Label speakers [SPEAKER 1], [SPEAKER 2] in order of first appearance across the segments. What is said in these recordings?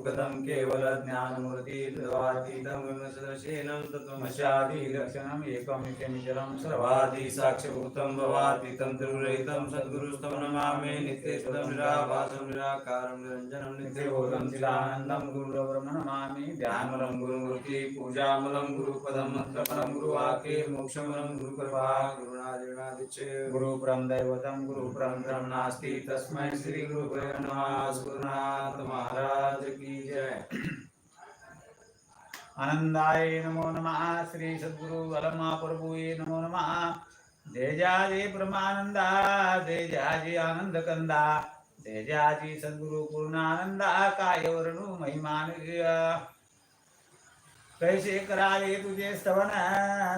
[SPEAKER 1] सुखदं केवलज्ञानमूर्तित्वातीतं ज्ञानमूर्ति तद्वातीतं विमर्शदर्शेनं तत्त्वमस्यादि
[SPEAKER 2] लक्षणम् एकमित्यनिचरं
[SPEAKER 1] सर्वादि साक्ष्यभूतं भवातीतं त्रिगुरहितं सद्गुरुस्तं नमामि नित्यसुदं निराभासं निराकारं निरञ्जनं
[SPEAKER 2] नित्यबोधं
[SPEAKER 1] नित्यबोधं
[SPEAKER 2] चिदानन्दं गुरुब्रह्म नमामि ध्यानमलं
[SPEAKER 1] ध्यानमलं गुरुमूर्ति पूजामलं गुरुपदं मन्त्रपदं गुरुवाक्ये मोक्षमलं गुरुकृपा गुरुणादिणादिचे
[SPEAKER 2] गुरुपरं दैवतं गुरुपरं
[SPEAKER 1] परम नास्ति तस्मै श्री गुरुवे नमः गुरुनाथ महाराज की जय।
[SPEAKER 2] आनंदाय नमो नमः श्री सद्गुरु अलमा प्रभुये नमो नमः। जय जाजे ब्रह्मानंदा जय जाजे आनंद कंदा जय जाजी सद्गुरु पूर्णानंदा काय वर्णू महिमान कैसे करावे तुझे स्तवन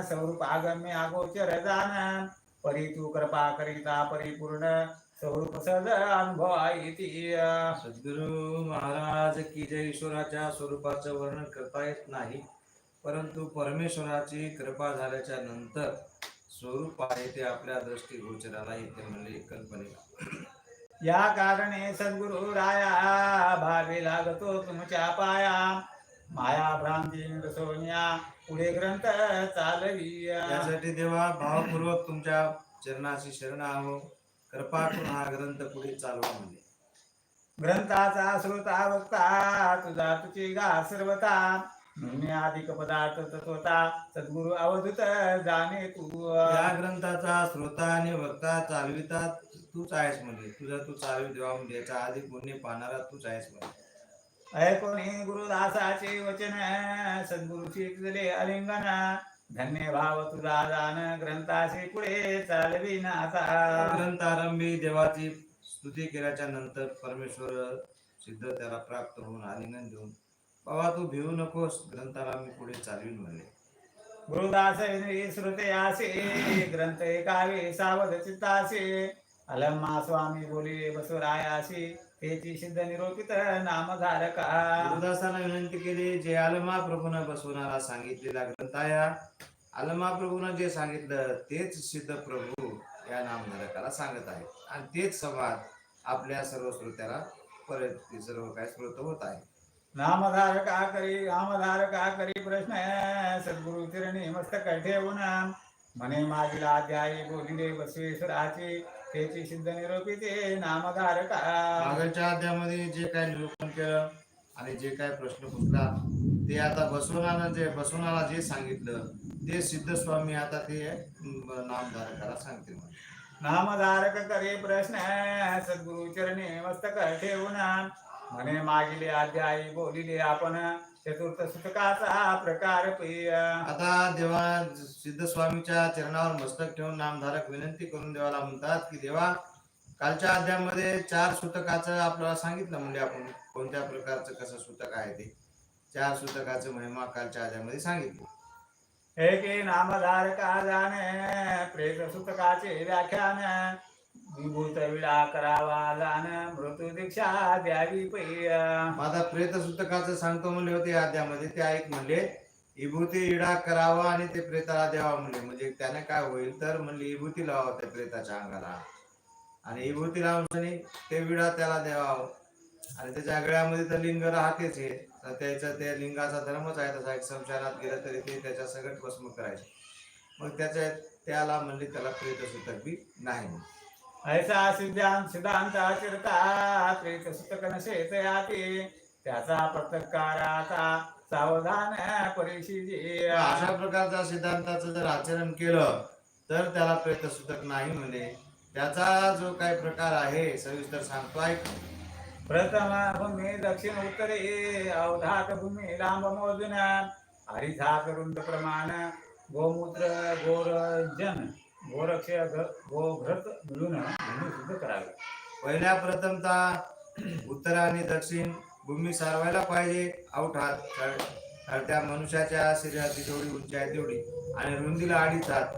[SPEAKER 2] स्वरूपागम्य अगोचर जान परी तू कृपा करिता परिपूर्ण। स्वरूप सद अनुभव येती
[SPEAKER 1] सद्गुरु महाराज की जय ईश्वराच्या स्वरूपाचं वर्णन करता येत नाही परंतु परमेश्वराची कृपा झाल्याच्यानंतर स्वरूप आहे ते आपल्या दृष्टीगोचराला येते म्हणजे कल्पनेला.
[SPEAKER 2] या कारणे सद्गुरु राया भावे लागतो तुमच्या पाया. माया भ्रांती सोनिया पुढे ग्रंथ चालवी
[SPEAKER 1] यासाठी देवा भावपूर्वक तुमच्या चरणाशी शरण आहो. कृपा करून हा ग्रंथ पुढे चालवा म्हणजे
[SPEAKER 2] ग्रंथाचा श्रोता वक्ता तुझा तुझी गा सर्वता अधिक पदार्थ तत्वता सद्गुरु अवधूत जाणे तू.
[SPEAKER 1] या ग्रंथाचा श्रोता आणि वक्ता चालविता तूच आहेस म्हणजे. तुझा तू चालवी देवा म्हणजे. याच्या आधी पुण्य पाहणारा तूच आहेस म्हणजे.
[SPEAKER 2] ऐकोनी गुरुदासाचे वचन सद्गुरुची तुझले अलिंगन. धन्य भाव तुझा जाण ग्रंथाशी पुढे चालवीन आता
[SPEAKER 1] ग्रंथारंभी देवाची स्तुती केल्याच्यानंतर परमेश्वर सिद्ध त्याला प्राप्त होऊन आलिंगन देऊन बाबा तू भिवू नकोस ग्रंथाला मी पुढे चालवीन म्हणले.
[SPEAKER 2] गुरुदास श्रुते आसे ग्रंथ एकावे सावध चित्तासे. अलम्मा स्वामी बोलिले बसवरायासी तेची सिद्ध निरोपित नामधारका.
[SPEAKER 1] गुरुदासाला विनंती केली जे आलमा प्रभूनं बसवणारा सांगितलेला ग्रंथ आहे हा. आलमा प्रभूनं जे सांगितलं तेच सिद्ध प्रभू या नामधारकाला सांगत आहेत. आणि तेच संवाद आपल्या सर्व श्रोत्याला परत सर्व काय श्रोत होत आहे.
[SPEAKER 2] नामधारका करी नामधारका करी प्रश्न सद्गुरु चरणी मस्तक ठेवून म्हणे मागील अध्यायी बोलिले बसवेश्वराचे तेची सिद्ध निरोपिते नामधारका
[SPEAKER 1] मागच्या अध्यामध्ये जे काय निरूपण केलं आणि जे काय प्रश्न फुटला ते आता बसवणानं जे बसवणाला जे सांगितलं ते सिद्ध स्वामी आता ते नामधारकाला म्हणे.
[SPEAKER 2] नामधारक करे प्रश्न सद्गुरु चरणी मस्तक ठेवून म्हणे मागिले अध्यायी बोलिले आपण चतुर्थ सुतकाचा प्रकार पेय
[SPEAKER 1] आता देवा सिद्ध स्वामीच्या चरणावर मस्तक ठेवून नामधारक विनंती करून देवाला म्हणतात की देवा कालच्या अध्यायामध्ये चार सुतकाचं आपल्याला सांगितलं म्हणजे आपण कोणत्या प्रकारचं कसं सुतक आहे ते. चार सुतकाचं महिमा कालच्या अध्यायामध्ये सांगितलं.
[SPEAKER 2] एके नामधारका जाणे प्रेत सुतकाचे व्याख्यान विभूत विडा करावा जाण मृत्यू दीक्षा द्यावी पेय.
[SPEAKER 1] माझा प्रेत सुतकाचं सांगतो म्हणले होते या अध्यायामध्ये ते ऐक म्हणले विभूती इडा करावा आणि ते प्रेताला द्यावा म्हणले. म्हणजे त्याने काय होईल तर म्हणले विभूती लावा त्या प्रेताच्या अंगाला. आणि विभूती लावून ते विडा त्याला द्यावा. आणि त्याच्या गळ्यामध्ये तर लिंग राहतेच हे. तर त्याचा त्या लिंगाचा धर्मच आहे तसा. एक संसारात गेलं तरी ते त्याच्या सगळं भस्म करायचे. मग त्याच्या त्याला म्हणले त्याला प्रेत सुतक बी नाही.
[SPEAKER 2] ऐसा सिद्धांत सिद्धांत आचरता प्रेत सुतक नशेत याते त्याचा प्रत्यकाराचा सावधान परिशिजे
[SPEAKER 1] अशा प्रकारचा सिद्धांताचं जर आचरण केलं तर त्याला प्रेतसुतक नाही म्हणे. त्याचा जो काही प्रकार आहे सविस्तर सांगतो. ऐक.
[SPEAKER 2] प्रथम भूमी दक्षिण उत्तरे अवधात भूमी लांब मोजून हरिधात रुंद प्रमाण गोमूत्र गोरजन गोरक्ष गोघृत मिळून भूमी शुद्ध करावी.
[SPEAKER 1] पहिल्या प्रथमता उत्तर आणि दक्षिण भूमी सारवायला पाहिजे. अवठात त्या मनुष्याच्या शरीराची जेवढी उंची आहे तेवढी. आणि रुंदीला अडीच हात.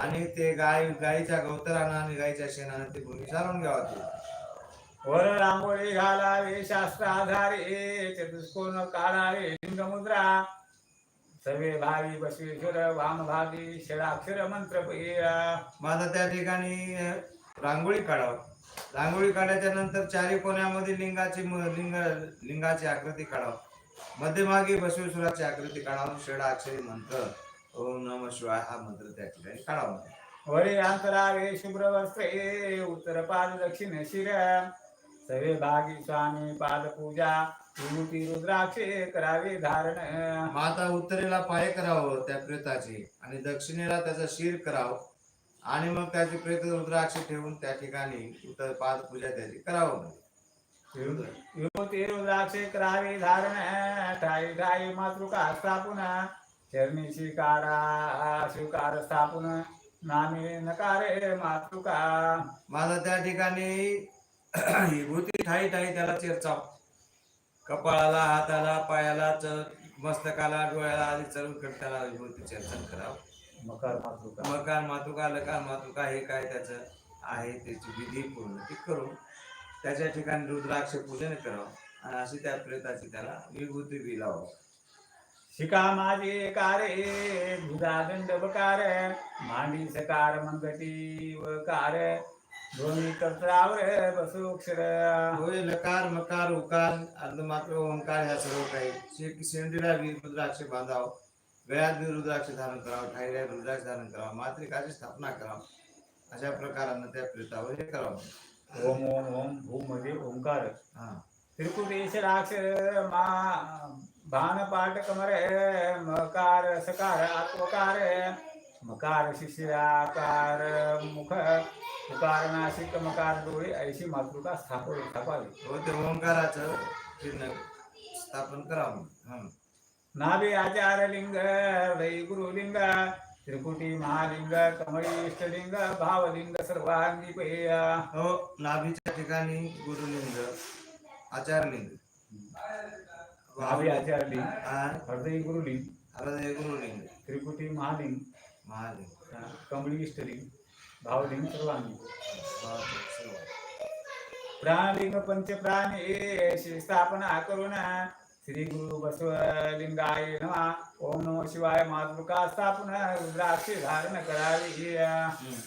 [SPEAKER 1] आणि ते गाय गायीच्या गवतरानं आणि गायीच्या शेणानं ते भूमी सारवून घ्यावा ते
[SPEAKER 2] वर रांगोळी घालावे शास्त्र आधारे चतुष्कोन काढावे लिंगमुद्रा सवे भावी बसवेश्वर वामभागी षडाक्षर मंत्र
[SPEAKER 1] माझा त्या ठिकाणी रांगोळी काढावं. रांगोळी काढायच्या नंतर चारी कोण्यामध्ये लिंगाची लिंग लिंगाची आकृती काढावं. मध्यमागी बसवेश्वराची आकृती काढावं. षड अक्षरी मंत्र. ओम नम शिवाय हा मंत्र त्या ठिकाणी काढावा.
[SPEAKER 2] वरे अंतरावे शुभ्र वस्त्रे उत्तर पाद दक्षिण शिर. सवे भागी स्वामी पाद पूजा विभूती रुद्राक्षे करावे धारण.
[SPEAKER 1] माता उत्तरेला पाय करावं त्या प्रेताची आणि दक्षिणेला त्याचं शिर करावं. आणि मग त्याची प्रेत रुद्राक्ष ठेवून त्या ठिकाणी उत्तर पाद पूजा त्याची करावं
[SPEAKER 2] विभूती रुद्राक्षे करावे धारण. ठाई ठाई मातृका स्थापन. चरणी स्वीकारा स्वीकार स्थापन. नामे नकारे मातृका.
[SPEAKER 1] माझा त्या ठिकाणी विभूती ठाई ठाई त्याला चिरचाव. कपाळाला हाताला पायाला च मस्तकाला डोळ्याला आधी चढून त्याला विभूती चर्चन करावं.
[SPEAKER 2] मकर मातृका.
[SPEAKER 1] मकार मातुका लकार मातुका हे काय त्याचं आहे त्याची विधी पूर्ण ती करून त्याच्या ठिकाणी रुद्राक्ष पूजन करावं. आणि अशी त्या प्रेताची त्याला विभूती बी लावावं
[SPEAKER 2] शिका माझे कारे भुजा दंड बकार मांडी सकार मंगटी वकार दोन्ही कर्त्रावर बसोक्षर
[SPEAKER 1] होय लकार मकार उकार अर्धमात्र ओंकार ह्या सर्व काही शेंडीला बी रुद्राक्ष बांधाव गळ्यात बी रुद्राक्ष धारण करावं ठाईला रुद्राक्ष धारण करावं मात्रिकाची स्थापना करावं अशा प्रकारानं त्या प्रेतावर हे करावं
[SPEAKER 2] ओम ओम ओम भू मध्ये ओंकार
[SPEAKER 1] हा
[SPEAKER 2] त्रिकुटेश्वराक्षर मा भान पाठ कमर मकार सकार आत्मकार मकार शिशिराकार मुख उकार नाशिक मकार डोळे ऐशी मातृका स्थापन स्थापावी
[SPEAKER 1] हो ते ओंकाराचं चिन्ह स्थापन करावं हं.
[SPEAKER 2] नाभि आचार लिंग हृदय गुरुलिंग त्रिकुटी महालिंग कमळी इष्टलिंग भावलिंग सर्वांगी पेय
[SPEAKER 1] हो नाभीच्या ठिकाणी गुरुलिंग आचारलिंग
[SPEAKER 2] नाभि आचार लिंग हृदय गुरुलिंग
[SPEAKER 1] हृदय गुरुलिंग
[SPEAKER 2] त्रिकुटी महालिंग
[SPEAKER 1] महादेव.
[SPEAKER 2] कमळी इष्टलिंग भावलिंग सर्वांगी. प्राणलिंग पंच प्राणी स्थापना करून श्री गुरु बसवलिंगाय नमः. ओम नमो शिवाय मातृका स्थापना रुद्राक्षी धारण करावी.
[SPEAKER 1] हं.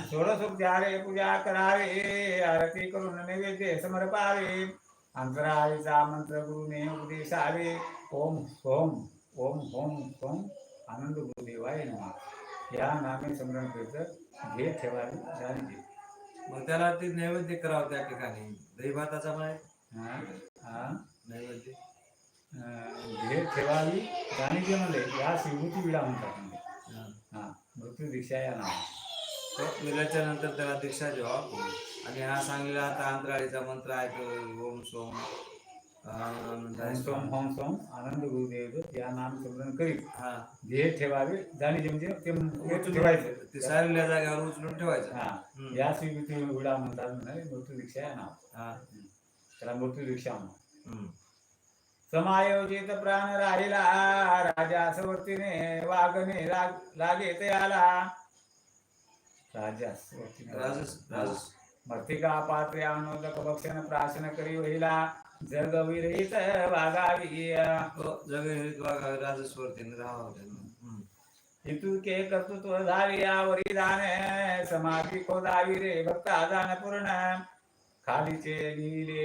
[SPEAKER 2] षोडशोपचारे पूजा करावे. आरती करून नैवेद्य समर्पावे. अंतराळीचा मंत्र गुरुने उपदेशावे ओम ओम ओम ओम ओम. आनंद गुरुदेवाय नमः या नामे स्मरण करत घे ठेवावी जाणीजे
[SPEAKER 1] मग त्याला ते नैवेद्य करावं त्या ठिकाणी. दही भाताचा माय
[SPEAKER 2] हा हा.
[SPEAKER 1] नैवेद्य.
[SPEAKER 2] घे ठेवावी जाणीजे म्हणले. या शिवभूती विडा म्हणतात म्हणजे
[SPEAKER 1] हं.
[SPEAKER 2] मृत्यू दीक्षा या नाव
[SPEAKER 1] तो मिळाल्याच्या नंतर त्याला दीक्षा द्यावा. आणि हा सांगलेला आता अंतराळीचा मंत्र आहे तो ओम सोम.
[SPEAKER 2] सोम होम सोम आनंद गुरुदेव या नाम स्मरण करीत.
[SPEAKER 1] हा.
[SPEAKER 2] ध्येय ठेवावे जाणीजे म्हणजे ते ठेवायचं.
[SPEAKER 1] ते सारल्या जागेवर उचलून ठेवायचं.
[SPEAKER 2] हा. या स्वीकृती विडा म्हणतात म्हणे मृत्यू दीक्षा या नाव
[SPEAKER 1] हा.
[SPEAKER 2] त्याला मृत्यू दीक्षा म्हणा
[SPEAKER 1] हम्म.
[SPEAKER 2] समायोजित प्राण राहिला राजा सवर्तीने वागणे लाग- लागे तयाला. राजा
[SPEAKER 1] राजस राजस
[SPEAKER 2] मर्तिका पात्रे अनुदक भक्षण प्राशन करी वहिला जग विरहित वागावी.
[SPEAKER 1] तो जगहित वागा राजस्वरतीने राहावं हम्म.
[SPEAKER 2] इतुके कर्तृत्व झाली यावरी दान समाधी खोदावी रे भक्ता दान पूर्ण. खालीचे लिहिले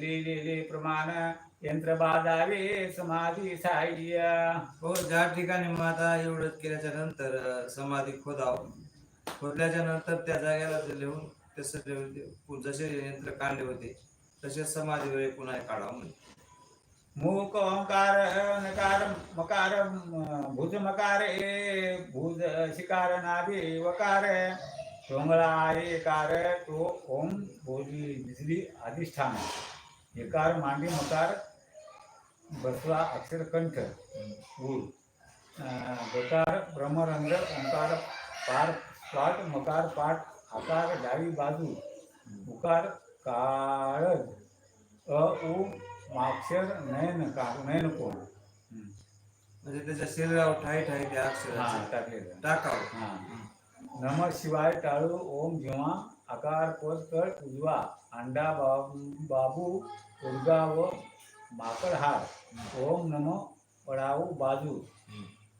[SPEAKER 2] लिहिलेले प्रमाण यंत्र बाजावे समाधी साह्य
[SPEAKER 1] हो ज्या ठिकाणी मग आता एवढंच केल्याच्यानंतर समाधी खोदाव. खोदल्याच्या नंतर त्या जागेला लिहून तसं जसे यंत्र काढले होते तसे समाधीवर पुन्हा काढा म्हणून.
[SPEAKER 2] मूक ओंकार नकार मकार भुज मकार ए भुज शिकार नाभि वकार टोंगळा एकार तो ओम भोजली बिजली अधिष्ठान. एकार मांडी मकार बसला अक्षर कंठ उर गकार ब्रह्मरंग ओंकार पार पाठ मकार पाठ आकार डावी बाजू. उकार काळज. अ उ माक्षर नयन का नयन कोण
[SPEAKER 1] म्हणजे त्याच्या शरीरावर ठाई ठाई त्या अक्षराचे
[SPEAKER 2] टाकलेलं.
[SPEAKER 1] टाकावं.
[SPEAKER 2] हा. नम शिवाय टाळू ओम जेव्हा आकार पद तळ उजवा अंडा बाबू बाबू उर्गा व माकड हार. ओम नम पडाऊ बाजू.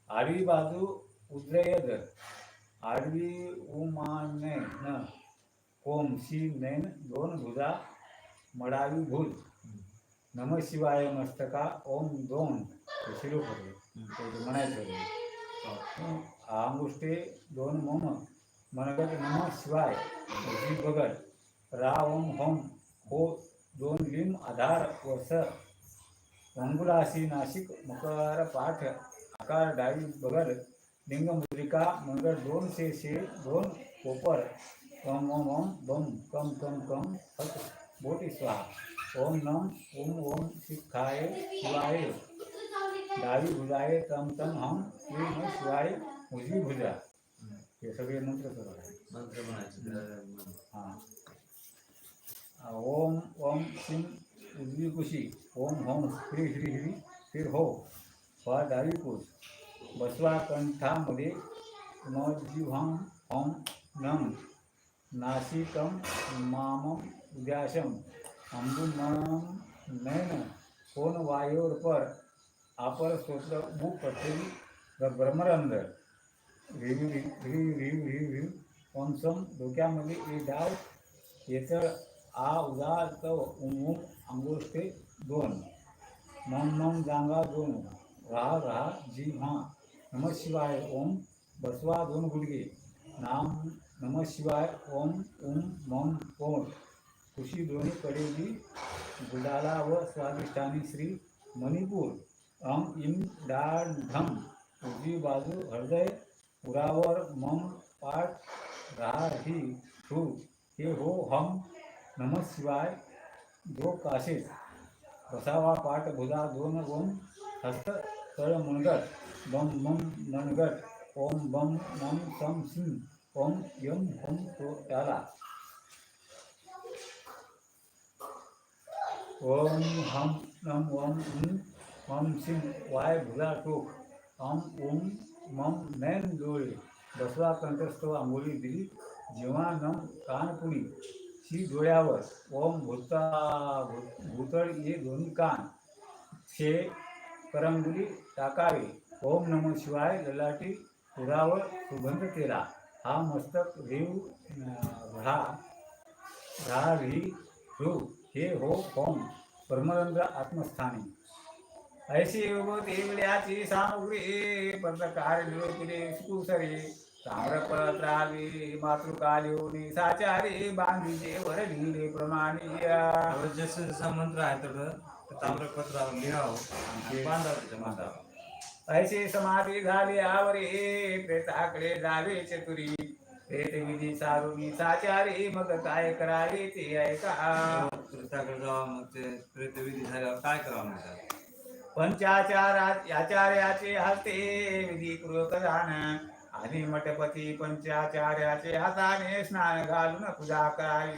[SPEAKER 2] आडवी बाजू उद्रयद आडवी उमाने न ओम शी नैन दोन भुजा मडावी भुज नम शिवाय मस्तका ओम दोन. शिरो पडले म्हणायचं. अंगुष्टे दोन मम मनगट नम शिवाय. बगड रा ओम होम हो दोन लिम आधार वस. अंगुलासी नाशिक मकर पाठ आकार डावी बगड. लिंग मुद्रिका मंगळ दोन से शे दोन कोपर ओम ओम ओम बम कम कम कम फट बोटी स्वाहा। ओम नम ओम ओम शिखाय शिवाय। डावी भुजाय तम तम हम नम शिवाय उजवी भुजा। हे सगळे मंत्र करत आहे
[SPEAKER 1] मंत्र म्हणायचे त्याला.
[SPEAKER 2] हा ओम ओम सिम उजवी कुशी। ओम होम श्री श्री श्री फिर हो। वा डावी कुश बसवा कंठामध्ये मजिव्हम ओम नम नासिकम माम उद्याशम। अंबुमम नयन कोण वायोर पर आपर स्तोत्र मुख पटली ब्रह्मरंध्र रिव रिव रिव रिव रिव रिव डोक्यामध्ये ए डाव येतळ आ उदा तव उमुम अंगोष्टे दोन। मम मम जांगा दोन। राहा राहा जी हां। नम शिवाय ओम बसवा दोन गुडगे नाम नम शिवाय ओम उम मम ओम। खुशी दोन्ही कडेली गुलाला व स्वादिष्टानी श्री मणिपूर। अम इम डाळ ढम। उजवी बाजू हृदय उरावर मम पाठ राहा ही ठू हे हो हम नम शिवाय। दो काशीस। बसावा पाठ भुजा दोन ओम हस्त तळ मनगट। बम मम मनगट ओम बम मम सम सिं ओम यम हम तो त्याला ओम हम नम ओम उम मम सिं वाय भुला टोक हम ओम मम नैन डोळे बसवा कंठस्थ आंघोळी दिली जेव्हा नम कानपुडी शी डोळ्यावर ओम भूता भू- भूतळ ये दोन्ही कान शे करंगुली टाकावे ओम नमो शिवाय ललाटी पुरावर सुगंध केला. हा मस्तक रेव रा रा री रू हे हो होम परमरंद्र आत्मस्थानी. ऐशी देवल्याची सामग्री पत्रकार निरोपिले सुकुसरी. ताम्रपत्रावी मातृकाली साचारी बांधीचे वर लिहिले प्रमाणे
[SPEAKER 1] जसं जसा मंत्र आहे तर ताम्रपत्रावर लिहावं बांधावं त्याच्या
[SPEAKER 2] ऐशी समाधी झाली आवरे प्रेताकडे जावे चतुरी. प्रेत विधी सारुनी साचारी मग काय करावे ते ऐका.
[SPEAKER 1] प्रेताकडे जावं मग ते प्रेतविधी झाल्यावर काय करावं म्हणतात?
[SPEAKER 2] पंचाचारा आचार्याचे हस्ते विधीपूर्वक जाण आणि मठपती पंचाचार्याचे हाताने स्नान घालून पूजा करावी.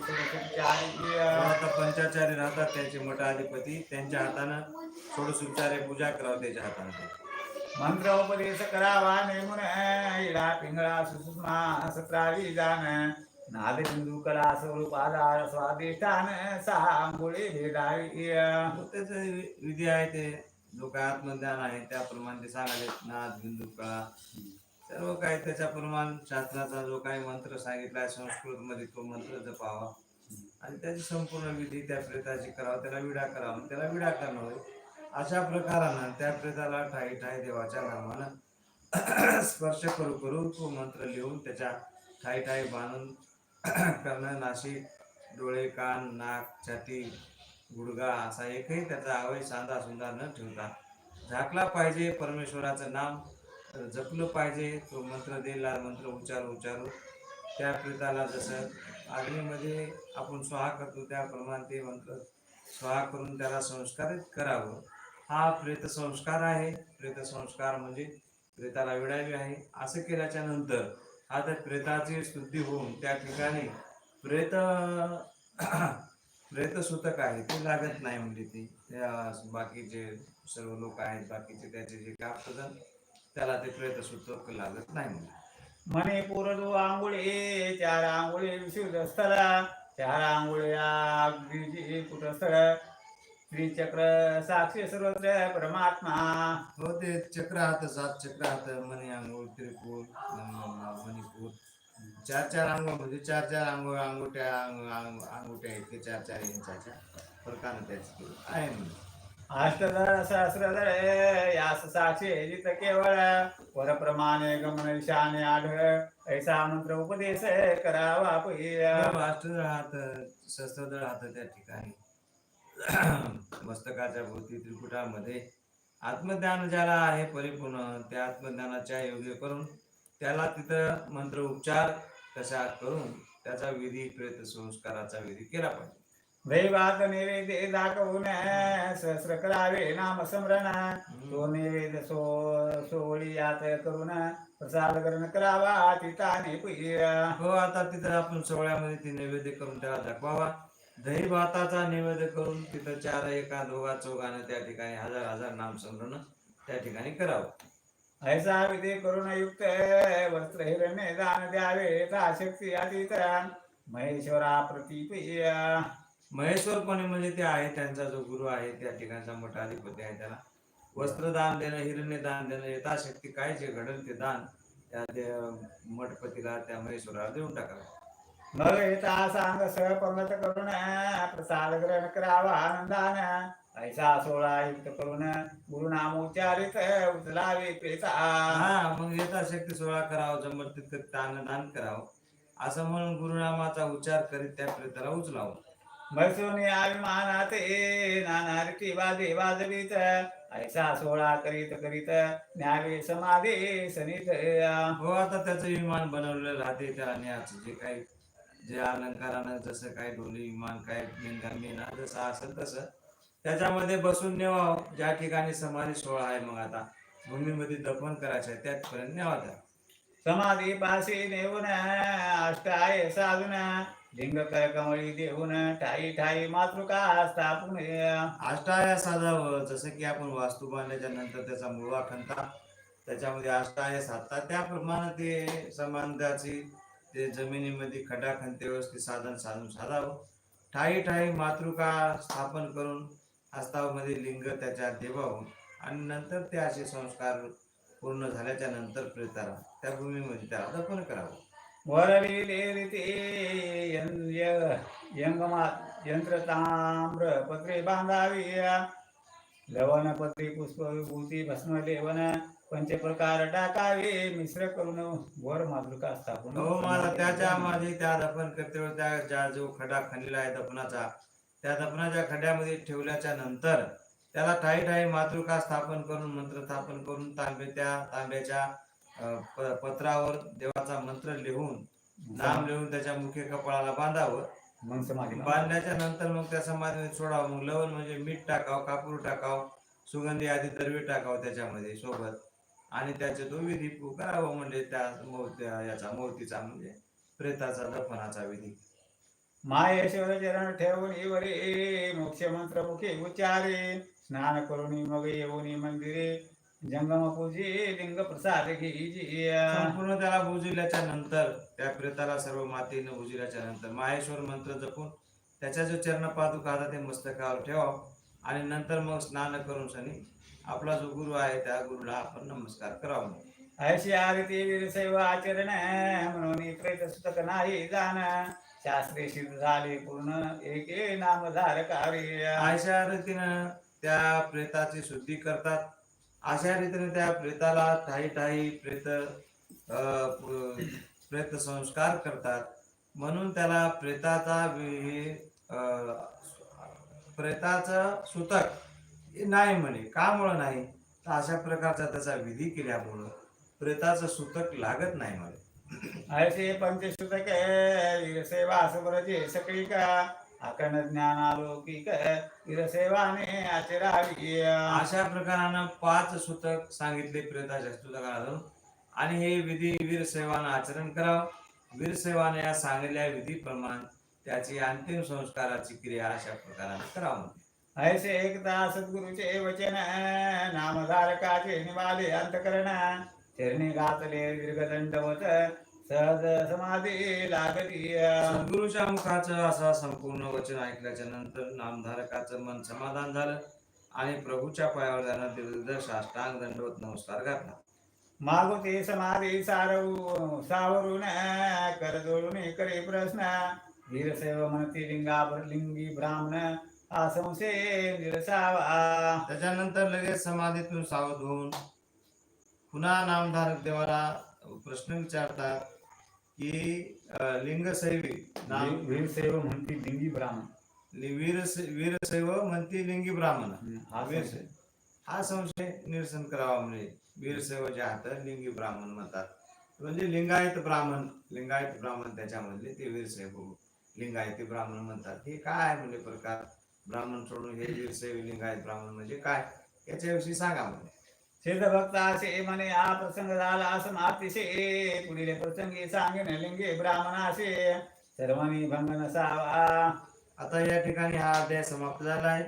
[SPEAKER 1] आता पंचाचार्य राहतात त्यांचे मठाधिपती त्यांच्या हातानं षोडशोपचारे पूजा करावं त्याच्या हाताने.
[SPEAKER 2] मंत्रोपदेश करावा नेमुन इडा पिंगळा सुषमा सत्रावी जाण नाद बिंदू कला स्वरूप आधार सहा आंघोळी भेदावी
[SPEAKER 1] विधी आहे ते जो काय आत्मज्ञान आहे त्याप्रमाणे ते सांगाले नाद बिंदू कळा सर्व काही त्याच्याप्रमाणे शास्त्राचा जो काही मंत्र सांगितला आहे संस्कृत मध्ये तो मंत्र जपावा. आणि त्याची संपूर्ण विधी त्या प्रेताची करावा त्याला विडा करावा. त्याला विडा करणार अशा प्रकारानं त्या प्रेताला ठाई ठाई देवाच्या नावानं स्पर्श करू करू तो मंत्र लिहून त्याच्या ठाई ठाई बांधून करणं नाशिक डोळे कान नाक छाती गुडगा असा एकही त्याचा आवय सांदा सुंदा न ठेवता झाकला पाहिजे परमेश्वराचं नाम जपलं पाहिजे तो मंत्र दिला मंत्र उच्चारू उच्चारू. त्या प्रेताला जसं अग्नीमध्ये आपण स्वाहा करतो त्याप्रमाणे ते मंत्र स्वाहा करून त्याला संस्कारित करावं. हा प्रेत संस्कार आहे. प्रेत संस्कार म्हणजे प्रेताला विडावी आहे. असं केल्याच्यानंतर आता प्रेताची स्तुती होऊन त्या ठिकाणी प्रेत प्रेतसूतक आहे ते लागत नाही म्हणजे ती. बाकीचे सर्व लोक आहेत बाकीचे त्याचे जे कापतात त्याला ते प्रेतसूतक लागत नाही म्हणजे
[SPEAKER 2] मने पूर्दो आंघोळी चार आंघोळी विशुद्ध स्थळ. चार आंघोळी कुठं कुटस्थळ श्रीचक्र साक्षी सर्वत्र परमात्मा.
[SPEAKER 1] हो ते चक्र हात सात चक्र हात मणी अंघोळ त्रिपूर मणिपूर चार चार अंग म्हणजे चार चार अंग- अंग- अंगुठ्या इतके चार चार इंचाच्या फरकानं त्याची आहे
[SPEAKER 2] अष्टधर सहस्रधर यास साक्षी जित केवळ. वरप्रमाणे गमन विषाने आढळ ऐसा मंत्र उपदेश करावा पहिया
[SPEAKER 1] अष्टदळ हात शस्त्रदळ हात त्या ठिकाणी. मस्तकाच्या भोवती त्रिकुटामध्ये आत्मज्ञान ज्याला आहे परिपूर्ण त्या आत्मज्ञानाच्या योग्य करून त्याला तिथं मंत्र उपचार कशा करून त्याचा विधी प्रेत संस्काराचा विधी केला पाहिजे.
[SPEAKER 2] दैवात नैवेद्य दाखवून सहस्र करावे नाम स्मरण तो नैवेद्य सो सोळी यात करून प्रसाद करण करावा तिथाने
[SPEAKER 1] हो आता तिथं आपण सोहळ्यामध्ये ती नैवेद्य करून त्याला दाखवावा. दही भाताचा नैवेद्य करून तिथं चार एका दोघा चौघानं त्या ठिकाणी हजार हजार नाम संग्रहण त्या ठिकाणी करावं.
[SPEAKER 2] ऐसा विधी करून युक्त वस्त्र हिरण्य दान द्यावे ता शक्ती अतीत महेश्वरा प्रतिपिया
[SPEAKER 1] महेश्वरपणे म्हणजे ते आहे त्यांचा जो गुरु आहे त्या ठिकाणचा मठाधिपती आहे त्याला. वस्त्रदान देणं हिरण्य दान देणं यथाशक्ती काय जे घडेल ते दान त्या मठपतीला त्या महेश्वराला देऊन टाकावं.
[SPEAKER 2] मग येता सांग सहपंगत करून प्रसाद ग्रहण करावा आनंदान. ऐसा सोळा युक्त करून गुरुनाम उच्चारित उचलावे पेचा.
[SPEAKER 1] हा मग यथाशक्ती सोळा करावं जमल तितकं दान दान करावं. असं म्हणून गुरुनामाचा उच्चार करीत त्या प्रेताला उचलावं.
[SPEAKER 2] बसून अभिमानात नाना रीती वादे वाजवीत ऐसा सोळा करीत करीत न्यावे समाधी सनित.
[SPEAKER 1] हो आता त्याचं विमान बनवलेलं राहते त्याला न्यायचं जे काही जे अलंकारानं जसं काय डोली विमान काय मेना जसं असेल तसं. त्याच्यामध्ये बसून नेवावं ज्या ठिकाणी समाधी सोहळा आहे मग आता. भूमीमध्ये दफन करायचं आहे त्याचपर्यंत नेवा त्या
[SPEAKER 2] समाधी पाशी नेऊन अष्टाय साधून. लिंग कर कमळी देऊन ठाई ठाई मातृका स्थापून.
[SPEAKER 1] अष्टाया साधावं. जसं की आपण वास्तू बांधल्याच्या नंतर त्याचा मुळवा खणता त्याच्यामध्ये अष्टाया साधतात त्याप्रमाणे ते संबंधाची ते जमिनीमध्ये खड्डा खणते व्यवस्थित साधन साधून साधावं. ठाई ठाई मातृका स्थापन करून आस्थामध्ये लिंग त्याच्या देवावं आणि नंतर ते असे संस्कार पूर्ण झाल्याच्यानंतर प्रेताला त्या भूमीमध्ये त्याला दफन करावं.
[SPEAKER 2] वरलिले रीती यंगमा यंत्र ताम्र पत्रे बांधावी लवण पत्री पुष्प विभूती भस्म लेवन पंचप्रकार टाकावे? मिश्र करून वर मातृका स्थापन
[SPEAKER 1] हो मला त्याच्या मध्ये त्या दफन करते त्या ज्या जो खडा खणलेला आहे दफनाचा त्या दफनाच्या खड्यामध्ये ठेवल्याच्या नंतर त्याला ठाई ठाई मातृका स्थापन करून मंत्र स्थापन करून तांबे त्या तांब्याच्या पत्रावर देवाचा मंत्र लिहून नाम लिहून त्याच्या मुख्य कपाळाला बांधावं.
[SPEAKER 2] मग समाधी
[SPEAKER 1] बांधल्याच्या नंतर मग त्या समाधीमध्ये सोडावं. मग लवण म्हणजे मीठ टाकावं कापूर टाकावं सुगंधी आधी तरवी टाकावं त्याच्यामध्ये सोबत. आणि त्याचे तो विधी करावं म्हणजे त्या मूर्त्या याचा मूर्तीचा म्हणजे प्रेताचा दफनाचा विधी.
[SPEAKER 2] माहेश्वर चरण ठेवून वरे मोक्ष मंत्र मुखे उच्चारे. स्नान करून मग येऊन मंदिरे. जंगम पूजे लिंग प्रसाद
[SPEAKER 1] संपूर्ण त्याला भुजिल्याच्या नंतर त्या प्रेताला सर्व मातीनं भुजिल्याच्या नंतर माहेश्वर मंत्र जपून त्याच्या जो चरण पादुका आता ते मस्तकावर ठेवावं आणि नंतर मग स्नान करून सनी आपला जो गुरु आहे त्या गुरुला आपण नमस्कार करावा.
[SPEAKER 2] ऐशी आरती वीरशैव आचरण म्हणून प्रेत सुतक नाही जाण. शास्त्रे सिद्ध झाले पूर्ण एके नामधार कार्य
[SPEAKER 1] अशा रीतीनं त्या प्रेताची शुद्धी करतात. अशा रीतीने त्या प्रेताला ठाई ठाई प्रेत प्रेत संस्कार करतात. म्हणून त्याला प्रेताचा प्रेताचं सुतक नाही म्हणे. का मुळे नाही? तर अशा प्रकारचा त्याचा विधी केल्यामुळं प्रेताचं सुतक लागत नाही म्हणे.
[SPEAKER 2] ऐसे पंचसुतक वीरसेवा सुब्रजे सकळी का? अखंड ज्ञानालौकिक वीरसेवाने आचरावी
[SPEAKER 1] अशा प्रकारानं पाच सुतक सांगितले प्रेताच्या सुतकाला आणि हे विधी वीरसेवानं आचरण करावं. वीरसेवाने या सांगितलेल्या विधीप्रमाणे त्याची अंतिम संस्काराची क्रिया अशा प्रकाराने करावं
[SPEAKER 2] ऐसे एकदा सद्गुरुचे वचन नामधारकाचे निवाले अंतकरण चरणी घातले दीर्घदंडवत सहज समाधी लागली
[SPEAKER 1] सद्गुरूच्या मुखाचं असं संपूर्ण वचन ऐकल्याच्या नंतर नामधारकाचं मन समाधान झालं आणि प्रभूच्या पायावर त्यानं दीर्घ साष्टांग दंडवत नमस्कार घातला.
[SPEAKER 2] मागोते समाधी सारवू सावरून कर जोडून करे प्रश्न वीरसेव म्हणती लिंगा लिंगी ब्राह्मण संशय निरसावा
[SPEAKER 1] त्याच्यानंतर लगेच समाधीतून सावध होऊन पुन्हा नामधारक देवाला प्रश्न विचारतात की अं, लिंगशैवी नाम
[SPEAKER 2] वीरसेव म्हणती लिंगी ब्राह्मण.
[SPEAKER 1] वीर वीरशैव म्हणती लिंगी ब्राह्मण.
[SPEAKER 2] हा
[SPEAKER 1] वीरशैव. हा संशय निरसन करावा म्हणजे वीरशैव जे आहात लिंगी ब्राह्मण म्हणतात. म्हणजे लिंगायत ब्राह्मण लिंगायत ब्राह्मण त्याच्यामधले ते वीरशैव लिंगायती ब्राह्मण म्हणतात. हे काय आहे म्हणजे प्रकार? ब्राह्मण सोडून हे वीरशैव लिंगायत ब्राह्मण म्हणजे काय? याच्याविषयी सांगा म्हणजे
[SPEAKER 2] सिद्धभक्त असे म्हणे हा प्रसंग झाला असं अतिशय. पुढील प्रसंगी सांगेन लिंगे ब्राह्मण असे सर्वांनी भंग नसावा
[SPEAKER 1] आता या ठिकाणी हा अध्याय समाप्त झाला आहे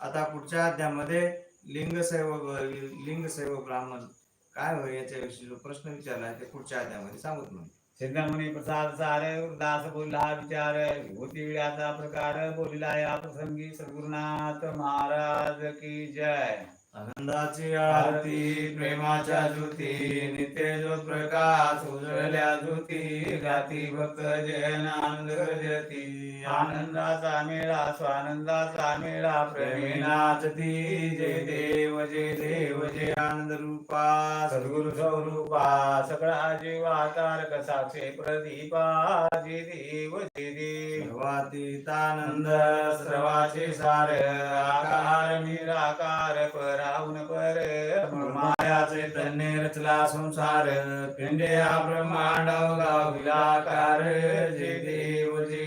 [SPEAKER 1] आता पुढच्या अध्यायामध्ये लिंगशैव लिंगशैव ब्राह्मण काय होय याच्याविषयी जो प्रश्न विचारला आहे ते पुढच्या अध्यायामध्ये सांगत म्हणजे
[SPEAKER 2] सिद्धमुनी प्रसाद सार दास बोलला विचार विभूती विड्याचा प्रकार बोलला या प्रसंगी सद्गुरुनाथ महाराज की जय।
[SPEAKER 1] आनंदाची आरती प्रेमाच्या ज्योती नित्य ज्योत प्रकाश उजळल्या ज्योती गाती भक्त जयन आनंद गर्जती.
[SPEAKER 2] आनंदाचा मेळा स्वानंदाचा मेळा प्रेमी
[SPEAKER 1] नाचती जय देव जय देव जय आनंद रूपा
[SPEAKER 2] सद्गुरु स्वरूपा सगळा जीवा तारक साक्षी प्रदीपा जय देव जय देव.
[SPEAKER 1] सर्वातीतानंद सर्वाचे सार आकार
[SPEAKER 2] निराकार पर राहून पर
[SPEAKER 1] माया चैतन्य रचला संसार. पिंड्या ब्रह्मांड गाव विलाकार जे देव जय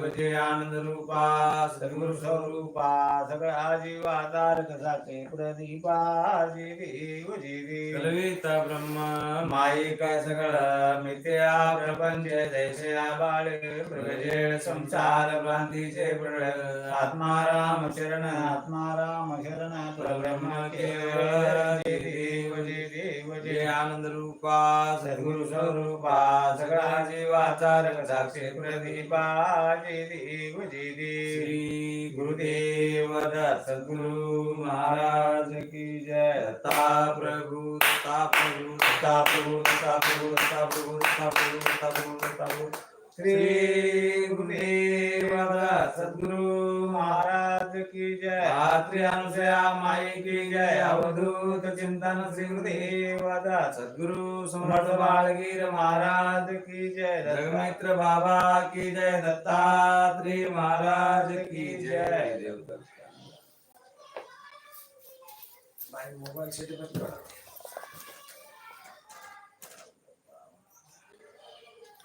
[SPEAKER 1] जय आनंद रूपा
[SPEAKER 2] सद्गुरु स्वरूपा सगळा जीवा तारक साक्षी प्रदीपा जी देव जी देव
[SPEAKER 1] कलवित ब्रह्म माईक सगळं मिथ्या प्रपंच जैसे बाळ प्रगजेळ संसार भ्रांतीचे प्रळ आत्मा राम शरण
[SPEAKER 2] आत्मा राम शरण
[SPEAKER 1] परब्रह्म केवळ. जय देव जय देव जय आनंद रूपा सद्गुरु स्वरूपा सगळा जीवाचा रंग साक्षी
[SPEAKER 2] प्रदीपा जी देव जी देव
[SPEAKER 1] श्री गुरुदेव दत्त सद्गुरु महाराज की जय। ता प्रभु ता प्रभु ता प्रभु ता प्रभु ता प्रभु ता प्रभु ता प्रभु ता प्रभु। श्री गुरुदेव सद्गुरु
[SPEAKER 2] महाराज की जय।
[SPEAKER 1] रात्रि अनुसया माई की जय। अवधूत चिंतन श्री गुरुदेव सद्गुरु समर्थ बाळगीर महाराज
[SPEAKER 2] की जय।
[SPEAKER 1] जगमित्र बाबा की जय। दत्तात्रेय महाराज की जय। मोबाईल सेट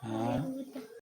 [SPEAKER 2] हा.